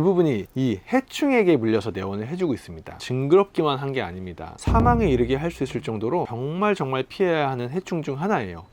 대부분이 이 해충에게 물려서 내원을 해주고 있습니다. 징그럽기만 한 게 아닙니다. 사망에 이르게 할 수 있을 정도로 정말 정말 피해야 하는 해충 중 하나예요.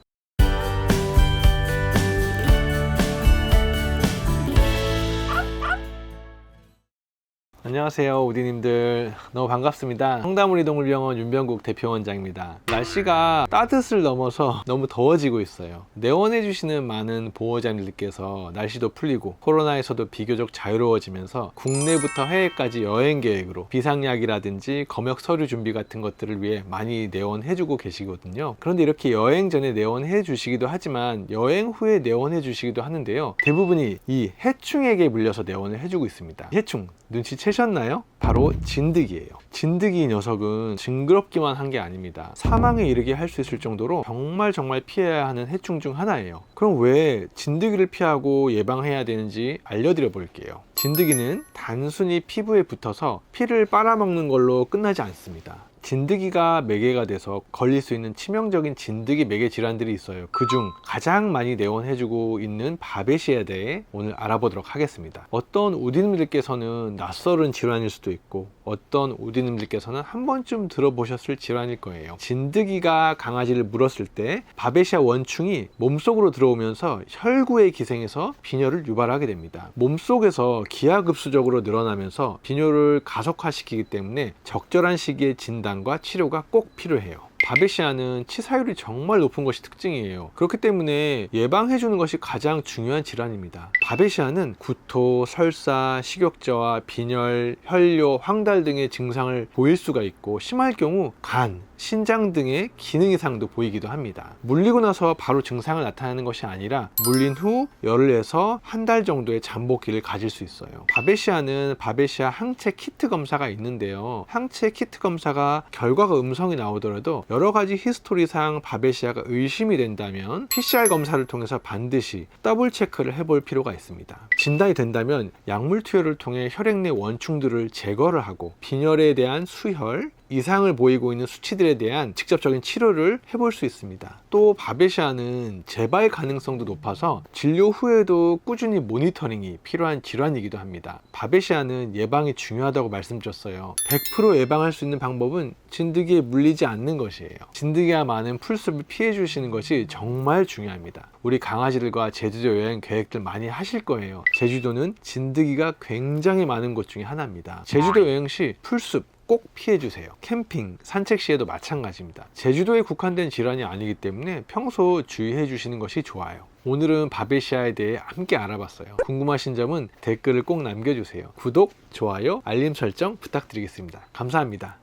안녕하세요 우디님들. 너무 반갑습니다. 성담우리 동물병원 윤병국 대표원장입니다. 날씨가 따뜻을 넘어서 너무 더워지고 있어요. 내원해 주시는 많은 보호자님들께서 날씨도 풀리고 코로나에서도 비교적 자유로워지면서 국내부터 해외까지 여행 계획으로 비상약이라든지 검역 서류 준비 같은 것들을 위해 많이 내원해 주고 계시거든요. 그런데 이렇게 여행 전에 내원해 주시기도 하지만 여행 후에 내원해 주시기도 하는데요. 대부분이 이 해충에게 물려서 내원을 해주고 있습니다. 해충 눈치채 셨나요? 바로 진드기예요. 진드기 녀석은 징그럽기만 한 게 아닙니다. 사망에 이르게 할 수 있을 정도로 정말 정말 피해야 하는 해충 중 하나예요. 그럼 왜 진드기를 피하고 예방해야 되는지 알려드려 볼게요. 진드기는 단순히 피부에 붙어서 피를 빨아먹는 걸로 끝나지 않습니다. 진드기가 매개가 돼서 걸릴 수 있는 치명적인 진드기 매개 질환들이 있어요. 그중 가장 많이 내원해주고 있는 바베시에 대해 오늘 알아보도록 하겠습니다. 어떤 우디님들께서는 낯설은 질환일 수도 있고 어떤 우디님들께서는 한 번쯤 들어보셨을 질환일 거예요. 진드기가 강아지를 물었을 때 바베시아 원충이 몸속으로 들어오면서 혈구에 기생해서 빈혈을 유발하게 됩니다. 몸속에서 기하급수적으로 늘어나면서 빈혈을 가속화시키기 때문에 적절한 시기에 진단 과 치료가 꼭 필요해요. 바베시아는 치사율이 정말 높은 것이 특징이에요. 그렇기 때문에 예방해주는 것이 가장 중요한 질환입니다. 바베시아는 구토, 설사, 식욕저하, 빈혈, 혈뇨, 황달 등의 증상을 보일 수가 있고 심할 경우 간, 신장 등의 기능 이상도 보이기도 합니다. 물리고 나서 바로 증상을 나타내는 것이 아니라 물린 후 열흘에서 한 달 정도의 잠복기를 가질 수 있어요. 바베시아는 바베시아 항체 키트 검사가 있는데요. 항체 키트 검사가 결과가 음성이 나오더라도 여러 가지 히스토리상 바베시아가 의심이 된다면 PCR 검사를 통해서 반드시 더블 체크를 해볼 필요가 있습니다. 진단이 된다면 약물 투여를 통해 혈액 내 원충들을 제거를 하고 빈혈에 대한 수혈, 이상을 보이고 있는 수치들에 대한 직접적인 치료를 해볼 수 있습니다. 또 바베시아는 재발 가능성도 높아서 진료 후에도 꾸준히 모니터링이 필요한 질환이기도 합니다. 바베시아는 예방이 중요하다고 말씀드렸어요. 100% 예방할 수 있는 방법은 진드기에 물리지 않는 것이에요. 진드기가 많은 풀숲을 피해 주시는 것이 정말 중요합니다. 우리 강아지들과 제주도 여행 계획들 많이 하실 거예요. 제주도는 진드기가 굉장히 많은 곳 중에 하나입니다. 제주도 여행 시 풀숲 꼭 피해주세요. 캠핑, 산책 시에도 마찬가지입니다. 제주도에 국한된 질환이 아니기 때문에 평소 주의해 주시는 것이 좋아요. 오늘은 바베시아에 대해 함께 알아봤어요. 궁금하신 점은 댓글을 꼭 남겨주세요. 구독, 좋아요, 알림 설정 부탁드리겠습니다. 감사합니다.